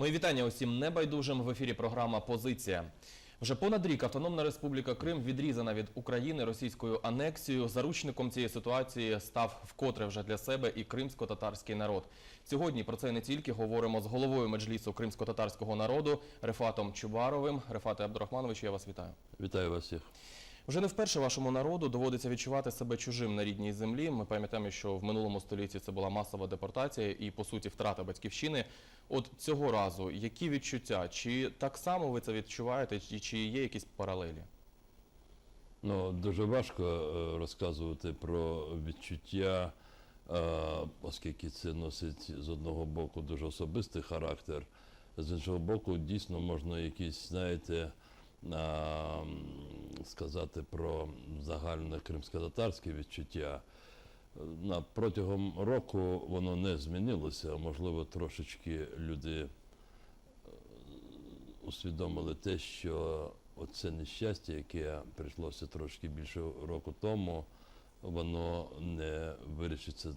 Мої вітання усім небайдужим в ефірі. Програма Позиція. Вже понад рік Автономна Республіка Крим відрізана від України російською анексією. Заручником цієї ситуації став вкотре вже для себе і кримсько-татарський народ. Сьогодні про це не тільки говоримо з головою меджлісу кримсько-татарського народу Рефатом Чубаровим. Рефате Абдурахмановичу, я вас вітаю. Вітаю вас всіх. Вже не вперше вашому народу доводиться відчувати себе чужим на рідній землі. Ми пам'ятаємо, що в минулому столітті це була масова депортація і, по суті, втрата батьківщини. От цього разу які відчуття? Чи так само ви це відчуваєте, чи, є якісь паралелі? Ну, дуже важко е, розказувати про відчуття, е, оскільки це носить з одного боку дуже особистий характер, з іншого боку, дійсно можна якісь, знаєте, сказати про загальне кримсько-татарське відчуття. На протягом року воно не змінилося. Можливо, трошечки люди е, усвідомили те, що оце нещастя, яке прийшлося трошки більше року тому, воно не вирішиться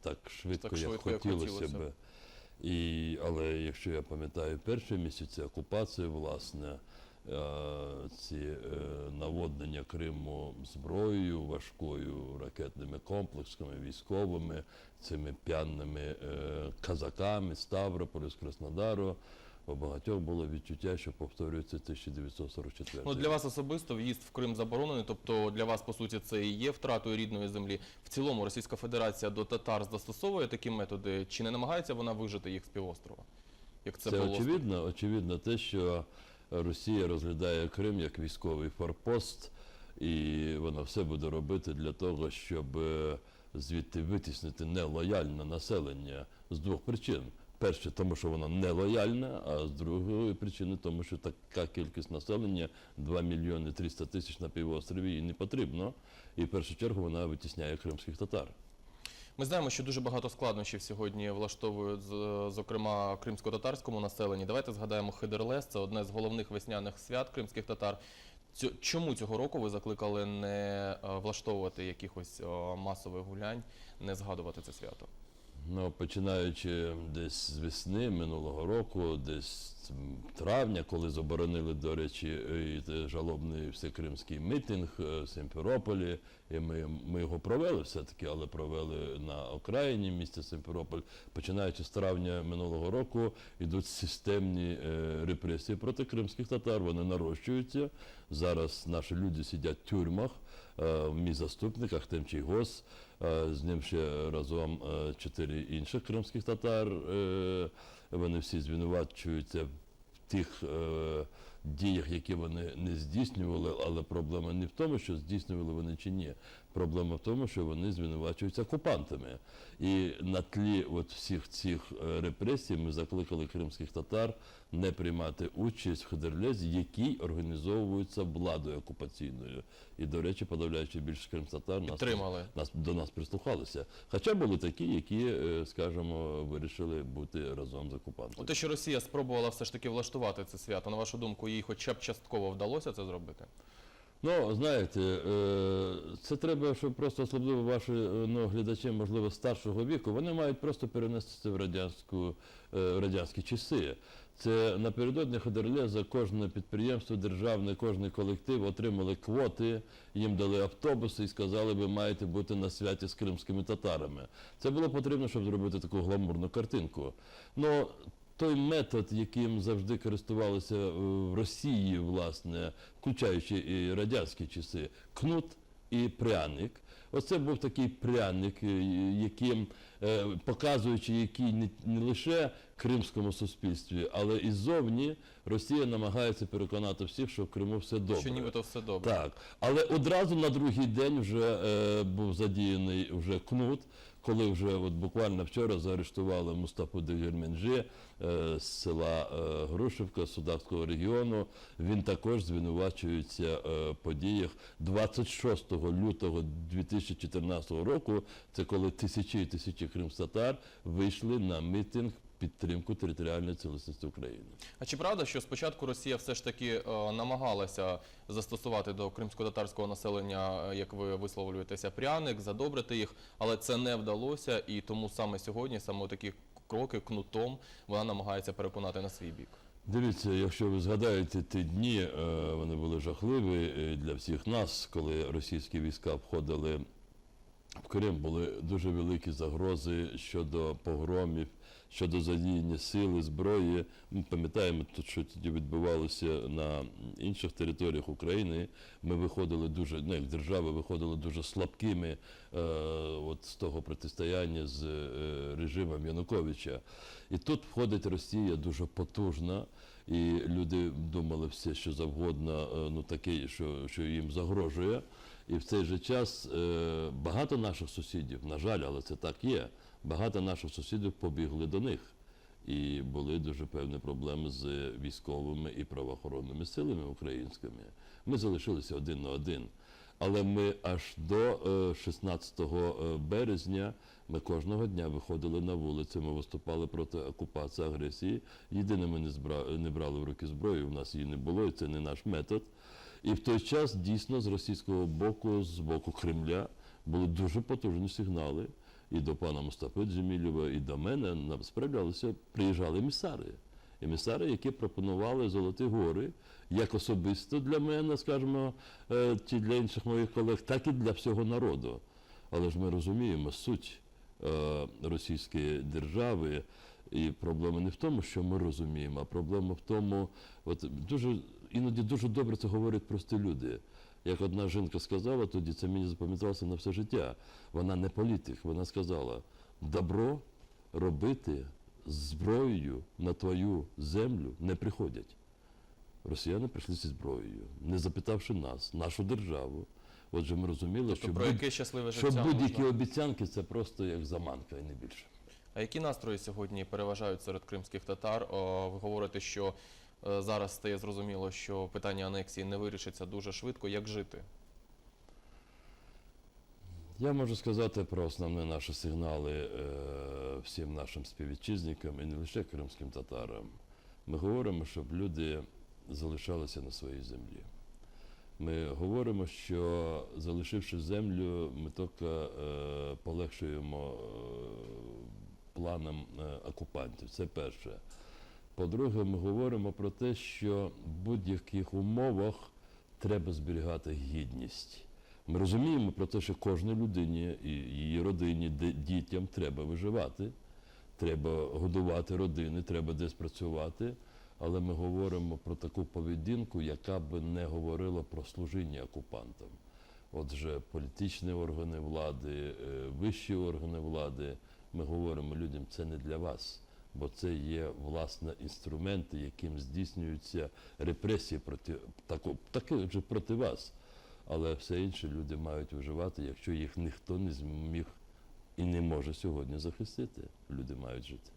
так швидко, Так як швидко, як хотілося би. б. І, але якщо я пам'ятаю перші місяці окупації, власне, е, ці е, наводнення Криму зброєю важкою, ракетними комплексами, військовими, цими п'яними е, казаками Ставрополя, з Краснодару, у багатьох було відчуття, що повторюється 1944 Ну для вас особисто в'їзд в Крим заборонений, тобто для вас по суті це і є втратою рідної землі. В цілому Російська Федерація до татар застосовує такі методи, чи не намагається вона вижити їх з півострова? Як це, Це, було очевидно, очевидно те, що Росія розглядає Крим як військовий форпост, і вона все буде робити для того, щоб е, звідти витіснити нелояльне населення з двох причин. Перше, тому що воно нелояльне, а з другої причини, тому що така кількість населення 2 мільйони 300 тисяч на півострові їй не потрібно. І в першу чергу вона витісняє кримських татар. Ми знаємо, що дуже багато складнощів сьогодні влаштовують, зокрема, кримсько-татарському населенні. Давайте згадаємо Хидерлес, це одне з головних весняних свят кримських татар. Чому цього року ви закликали не е, влаштовувати якихось е, масових гулянь, не згадувати це свято? Ну, починаючи десь з весни минулого року, десь травня, коли заборонили, до речі, і жалобний всекримський мітинг е, в Симферополі, і ми, ми його провели все-таки, але провели на окраїні міста Симферополь. Починаючи з травня минулого року, йдуть системні е, репресії проти кримських татар. Вони нарощуються. Зараз наші люди сидять в тюрмах. Е, Мій заступник Ахтемчий Чийгос, е, з ним ще разом е, чотири інших кримських татар. Вони всі звинувачуються в тих діях, які вони не здійснювали, але проблема не в тому, що здійснювали вони чи ні. Проблема в тому, що вони звинувачуються окупантами. І на тлі от всіх цих е, репресій ми закликали кримських татар не приймати участь в Хедерлезі, який організовується владою окупаційною. І, до речі, подавляючи більшість кримських-татар нас, нас до нас прислухалися. Хоча були такі, які, е, скажімо, вирішили бути разом з окупантами. Те, що Росія спробувала все ж таки влаштувати це свято, на вашу думку, їй хоча б частково вдалося це зробити? Ну, знаєте, е, це треба, щоб просто особливо ваші е, ну, глядачі, можливо, старшого віку, вони мають просто перенестися в радянську, е, в радянські часи. Це напередодні Ходерлеза кожне підприємство державне, кожен колектив отримали квоти, їм дали автобуси і сказали, ви маєте бути на святі з кримськими татарами. Це було потрібно, щоб зробити таку гламурну картинку. Ну, той метод, яким завжди користувалися е, в Росії, власне, включаючи і радянські часи, кнут і пряник. Оце був такий пряник, е, яким, е, показуючи, який не, лише кримському суспільстві, але і ззовні Росія намагається переконати всіх, що в Криму все добре. Що нібито все добре? Так, але одразу на другий день вже був задіяний вже кнут, коли вже от буквально вчора заарештували Мустафу Дегерменджі е, з села е, Грушівка Судакського регіону. Він також звинувачується е, в подіях 26 лютого 2014 року. Це коли тисячі і тисячі кримстатар вийшли на мітинг підтримку територіальної цілісності України. А чи правда, що спочатку Росія все ж таки е, намагалася застосувати до кримсько-татарського населення, е, як ви висловлюєтеся, пряник, задобрити їх, але це не вдалося, і тому саме сьогодні, саме такі кроки кнутом вона намагається переконати на свій бік? Дивіться, якщо ви згадаєте ті дні, е, вони були жахливі для всіх нас, коли російські війська входили в Крим, були дуже великі загрози щодо погромів, щодо задіяння сили, зброї. Ми пам'ятаємо, що тоді відбувалося на інших територіях України. Ми виходили дуже, ну як держава, виходили дуже слабкими е, от з того протистояння з е, режимом Януковича. І тут входить Росія дуже потужна, і люди думали все, що завгодно, е, ну таке, що, що їм загрожує. І в цей же час е, багато наших сусідів, на жаль, але це так є. Багато наших сусідів побігли до них. І були дуже певні проблеми з військовими і правоохоронними силами українськими. Ми залишилися один на один. Але ми аж до е, 16 березня ми кожного дня виходили на вулиці, ми виступали проти окупації агресії. Єдине, ми не брали в руки зброю, у нас її не було, і це не наш метод. І в той час дійсно з російського боку, з боку Кремля, були дуже потужні сигнали. І до пана Мустафи Джемілєва, і до мене нам справлялися, приїжджали емісари. Емісари, які пропонували Золоті гори, як особисто для мене, скажімо, е, чи для інших моїх колег, так і для всього народу. Але ж ми розуміємо суть е, російської держави, і проблема не в тому, що ми розуміємо, а проблема в тому, от дуже іноді дуже добре це говорять прості люди. Як одна жінка сказала, тоді це мені запам'яталося на все життя. Вона не політик, вона сказала: добро робити зброєю на твою землю не приходять. Росіяни прийшли зі зброєю, не запитавши нас, нашу державу. Отже, ми розуміли, Тобто що, про будь- щасливе що будь-які обіцянки це просто як заманка і не більше. А які настрої сьогодні переважають серед кримських татар? О, Ви говорите, що зараз стає зрозуміло, що питання анексії не вирішиться дуже швидко. Як жити? Я можу сказати про основні наші сигнали е, всім нашим співвітчизникам і не лише кримським татарам. Ми говоримо, щоб люди залишалися на своїй землі. Ми говоримо, що залишивши землю, ми тільки е, полегшуємо е, планам е, окупантів. Це перше. По-друге, ми говоримо про те, що в будь-яких умовах треба зберігати гідність. Ми розуміємо про те, що кожній людині і її родині, дітям треба виживати, треба годувати родини, треба десь працювати. Але ми говоримо про таку поведінку, яка би не говорила про служіння окупантам. Отже, політичні органи влади, е, вищі органи влади, ми говоримо людям, це не для вас, бо це є власне інструменти, яким здійснюються репресії проти тако, таки вже проти вас. Але все інше люди мають виживати, якщо їх ніхто не зміг і не може сьогодні захистити. Люди мають жити.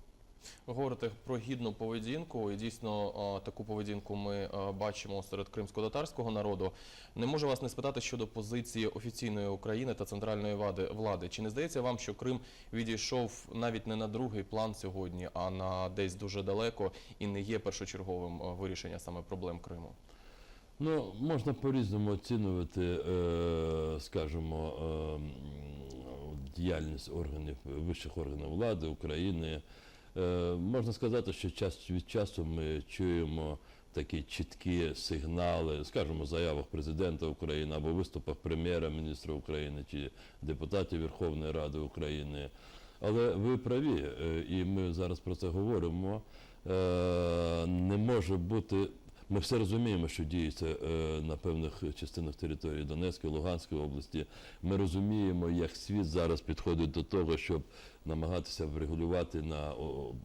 Говорите про гідну поведінку, і дійсно таку поведінку ми бачимо серед кримсько-татарського народу. Не можу вас не спитати щодо позиції офіційної України та центральної влади. Чи не здається вам, що Крим відійшов навіть не на другий план сьогодні, а на десь дуже далеко і не є першочерговим вирішення саме проблем Криму? Ну, можна по-різному оцінювати, е, скажімо, е, діяльність органів, вищих органів влади України. Е, можна сказати, що час від часу ми чуємо такі чіткі сигнали, скажімо, в заявах президента України або виступах прем'єра-міністра України чи депутатів Верховної Ради України. Але ви праві, е, і ми зараз про це говоримо. Е, Не може бути ми все розуміємо, що діється е, на певних частинах території Донецької, Луганської області. Ми розуміємо, як світ зараз підходить до того, щоб намагатися врегулювати на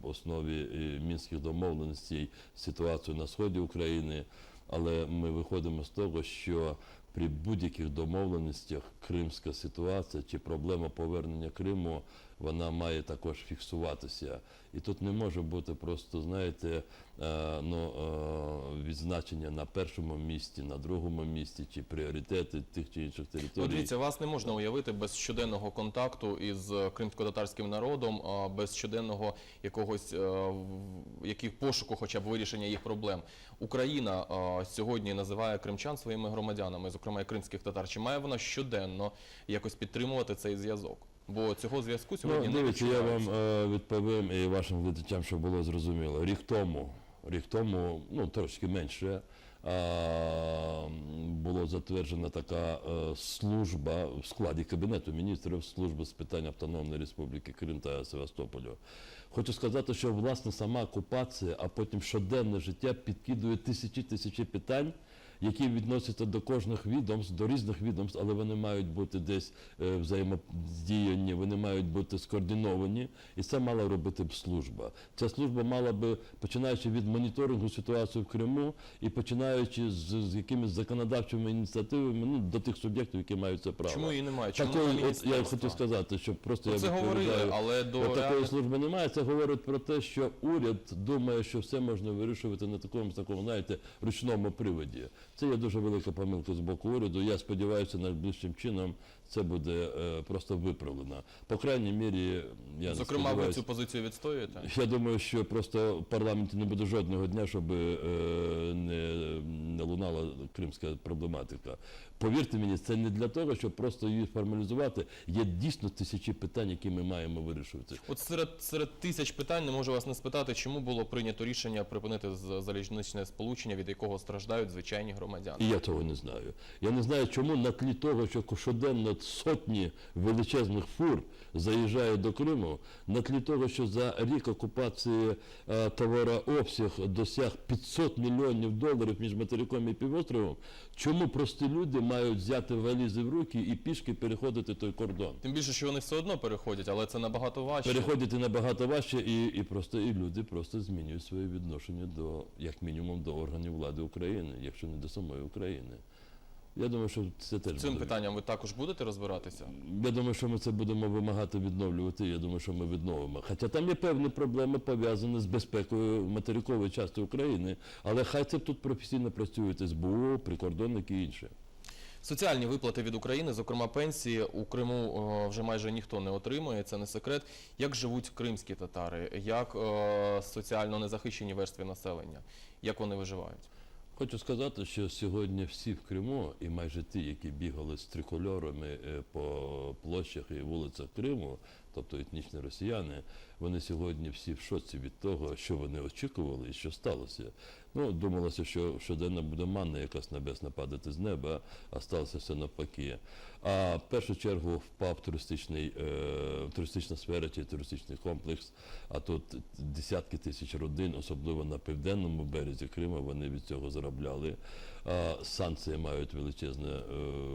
основі е, мінських домовленостей ситуацію на сході України. Але ми виходимо з того, що при будь-яких домовленостях кримська ситуація чи проблема повернення Криму вона має також фіксуватися. І тут не може бути просто, знаєте, е, ну, е, відзначення на першому місці, на другому місці, чи пріоритети тих чи інших Ну, територій. дивіться, вас не можна уявити без щоденного контакту із кримсько-татарським народом, без щоденного якогось е, яких пошуку, хоча б вирішення їх проблем. Україна сьогодні називає кримчан своїми громадянами, зокрема і кримських татар. Чи має вона щоденно якось підтримувати цей зв'язок? Бо цього зв'язку сьогодні Ну, не дивіться, я вам е, відповім і вашим глядачам, щоб було зрозуміло. Рік тому, рік тому, ну трошки менше, а, було затверджена така е, служба в складі Кабінету міністрів служби з питань Автономної Республіки Крим та Севастополю. Хочу сказати, що власне сама окупація, а потім щоденне життя підкидує тисячі тисячі питань, які відносяться до кожних відомств, до різних відомств, але вони мають бути десь е, взаємодіяні, вони мають бути скоординовані, і це мала робити б служба. Ця служба мала би, починаючи від моніторингу ситуації в Криму і починаючи з, з якимись законодавчими ініціативами ну, до тих суб'єктів, які мають це право. Чому її немає? Чому Такої, от я хотів сказати, що просто Ну, я Це говорили, але до От такої служби немає. Це говорить про те, що уряд думає, що все можна вирішувати на такому, такому, знаєте, ручному приводі. Це є дуже велика помилка з боку уряду. Я сподіваюся, найближчим чином це буде е, просто виправлено. По крайній мірі, я Зокрема, ви цю позицію відстоюєте? Я думаю, що просто в парламенті не буде жодного дня, щоб е, не, не лунала кримська проблематика. Повірте мені, це не для того, щоб просто її формалізувати. Є дійсно тисячі питань, які ми маємо вирішувати. От серед, серед тисяч питань не можу вас не спитати, чому було прийнято рішення припинити залізничне сполучення, від якого страждають звичайні громадяни. І я того не знаю. Я не знаю, чому на тлі того, що щоденно сотні величезних фур заїжджають до Криму, на тлі того, що за рік окупації е, товарообсяг досяг 500 мільйонів доларів між материком і півостровом, чому прості люди мають взяти валізи в руки і пішки переходити той кордон? Тим більше, що вони все одно переходять, але це набагато важче. Переходити набагато важче, і, і просто і люди просто змінюють своє відношення до, як мінімум, до органів влади України, якщо не до самої України. Я думаю, що це теж Цим буде. питанням ви також будете розбиратися? Я думаю, що ми це будемо вимагати відновлювати. Я думаю, що ми відновимо. Хоча там є певні проблеми пов'язані з безпекою материкової частини України, але хай це тут професійно працюють СБУ, прикордонники і інше. Соціальні виплати від України, зокрема пенсії, у Криму е, вже майже ніхто не отримує, це не секрет. Як живуть кримські татари, як е, соціально незахищені верстви населення, як вони виживають? Хочу сказати, що сьогодні всі в Криму, і майже ті, які бігали з трикольорами е, по площах і вулицях Криму, тобто етнічні росіяни, вони сьогодні всі в шоці від того, що вони очікували і що сталося. Ну, думалося, що щоденно буде манна якась небесна падати з неба, а сталося все навпаки. А в першу чергу впав туристичний, е, туристична сфера чи туристичний комплекс, а тут десятки тисяч родин, особливо на південному березі Криму, вони від цього заробляли. Санкції мають величезний е,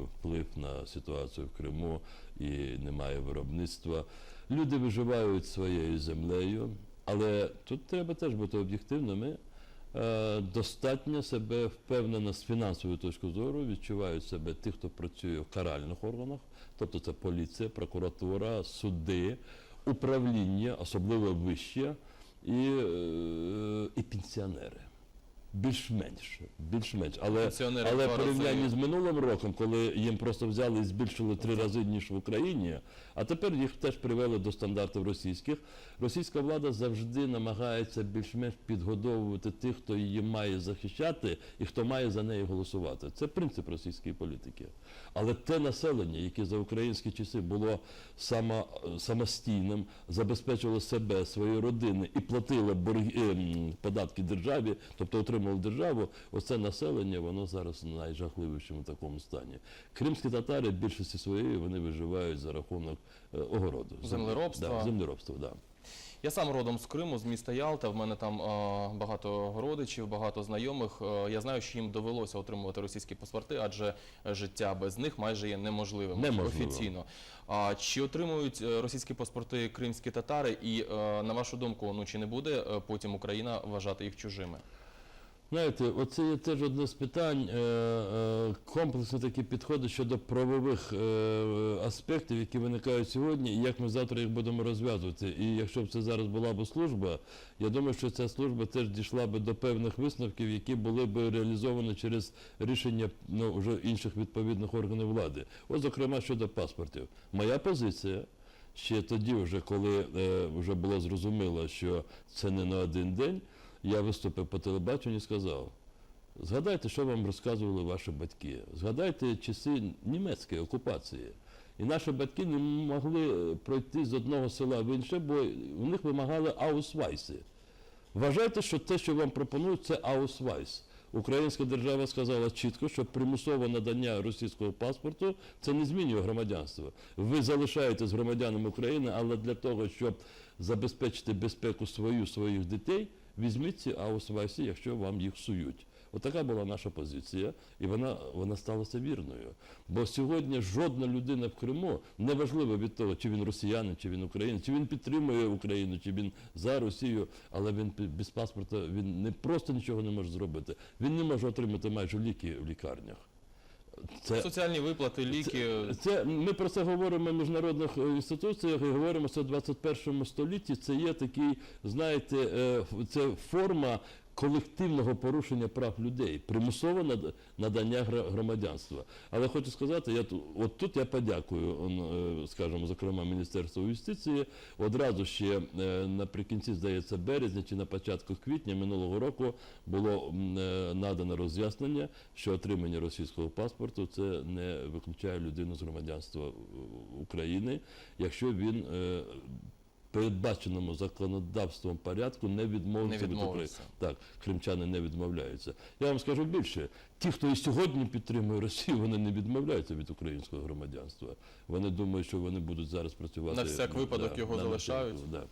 вплив на ситуацію в Криму і немає виробництва. Люди виживають своєю землею, але тут треба теж бути об'єктивними. Е, Достатньо себе впевнено з фінансової точки зору відчувають себе ті, хто працює в каральних органах, тобто це поліція, прокуратура, суди, управління, особливо вище, і, е, і пенсіонери. Більш-менш, більш-менш. Але, але в порівнянні з минулим роком, коли їм просто взяли і збільшили три рази, ніж в Україні, а тепер їх теж привели до стандартів російських. Російська влада завжди намагається більш-менш підгодовувати тих, хто її має захищати і хто має за неї голосувати. Це принцип російської політики. Але те населення, яке за українські часи було само, самостійним, забезпечувало себе, свої родини і платило борги, ем, податки державі, тобто отримувало державу, оце населення, воно зараз в найжахливішому такому стані. Кримські татари більшості своєї вони виживають за рахунок е, огороду. Землеробства. Да, землеробства, да. Я сам родом з Криму, з міста Ялта. В мене там е, багато родичів, багато знайомих. Е, я знаю, що їм довелося отримувати російські паспорти, адже життя без них майже є неможливим Неможливо. офіційно. А чи отримують е, російські паспорти кримські татари? І е, на вашу думку, ну чи не буде е, потім Україна вважати їх чужими? Знаєте, оце є теж одне з питань, е, е, комплексні такі підходи щодо правових е, аспектів, які виникають сьогодні, і як ми завтра їх будемо розв'язувати. І якщо б це зараз була б служба, я думаю, що ця служба теж дійшла би до певних висновків, які були б реалізовані через рішення ну, вже інших відповідних органів влади. От, зокрема, щодо паспортів. Моя позиція. Ще тоді, вже коли е, вже було зрозуміло, що це не на один день, я виступив по телебаченню і сказав: згадайте, що вам розказували ваші батьки. Згадайте часи німецької окупації. І наші батьки не могли пройти з одного села в інше, бо у них вимагали аусвайси. Вважайте, що те, що вам пропонують, це аусвайс. Українська держава сказала чітко, що примусове надання російського паспорту це не змінює громадянство. Ви залишаєтесь громадянами України, але для того, щоб забезпечити безпеку свою своїх дітей, візьміть ці аусвайси, якщо вам їх сують. Отака була наша позиція, і вона, вона сталася вірною. Бо сьогодні жодна людина в Криму, неважливо від того, чи він росіянин, чи він українець, чи він підтримує Україну, чи він за Росію, але він без паспорта він не просто нічого не може зробити. Він не може отримати майже ліки в лікарнях. Це, Соціальні виплати, ліки. це ми про це говоримо в міжнародних е, інституціях і говоримо, що в 21 столітті це є такий, знаєте, е, це форма колективного порушення прав людей, примусове над- надання громадянства. Але хочу сказати, я тут, от тут я подякую, е, скажімо, зокрема Міністерству юстиції. Одразу ще е, наприкінці, здається, березня чи на початку квітня минулого року було е, надано роз'яснення, що отримання російського паспорту це не виключає людину з громадянства України, якщо він передбаченому законодавством порядку не відмовиться Не від України. Так, кримчани не відмовляються. Я вам скажу більше, ті, хто і сьогодні підтримує Росію, вони не відмовляються від українського громадянства. Вони думають, що вони будуть зараз працювати На всяк випадок його на залишають. Да.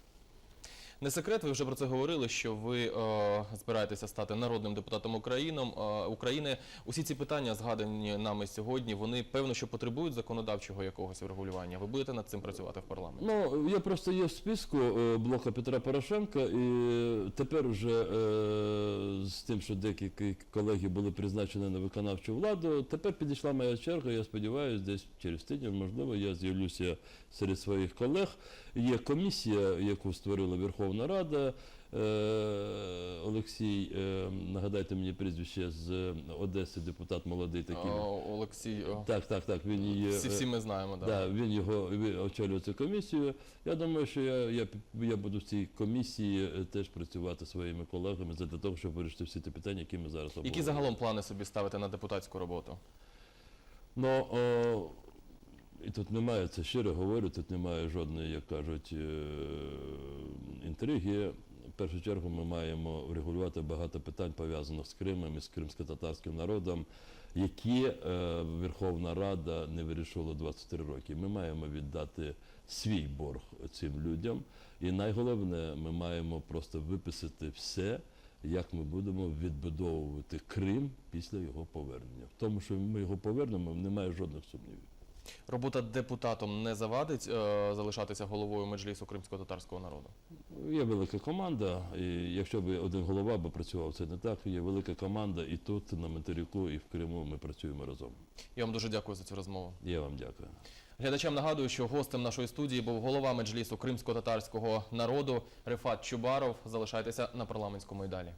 Не секрет, ви вже про це говорили, що ви е, збираєтеся стати народним депутатом України. Е, України. Усі ці питання, згадані нами сьогодні, вони певно, що потребують законодавчого якогось врегулювання. Ви будете над цим працювати в парламенті? Ну, я просто є в списку е, блока Петра Порошенка, і тепер вже е, з тим, що деякі колеги були призначені на виконавчу владу, тепер підійшла моя черга. Я сподіваюся, десь через тиждень, можливо, я з'явлюся серед своїх колег. Є комісія, яку створила Верховна Рада. Е, Олексій, е, нагадайте мені прізвище з Одеси, депутат молодий такий. Олексій, Так, так, так. Він її всі, е, всі ми знаємо. Да. Да, він його він очолює цю комісію. Я думаю, що я, я, я буду в цій комісії теж працювати своїми колегами для того, щоб вирішити всі ті питання, які ми зараз Які загалом плани собі ставити на депутатську роботу? Ну, о, і тут немає, це щиро говорю, тут немає жодної, як кажуть, е, інтриги. В першу чергу ми маємо врегулювати багато питань, пов'язаних з Кримом і з кримсько-татарським народом, які е, Верховна Рада не вирішувала 23 роки. Ми маємо віддати свій борг цим людям. І найголовне, ми маємо просто виписати все, як ми будемо відбудовувати Крим після його повернення. В тому, що ми його повернемо, немає жодних сумнівів. Робота депутатом не завадить е, залишатися головою меджлісу кримсько-татарського народу. Є велика команда, і якщо б один голова би працював, це не так. Є велика команда, і тут, на материку, і в Криму ми працюємо разом. Я вам дуже дякую за цю розмову. Я вам дякую. Глядачам нагадую, що гостем нашої студії був голова меджлісу кримсько-татарського народу Рефат Чубаров. Залишайтеся на парламентському і далі.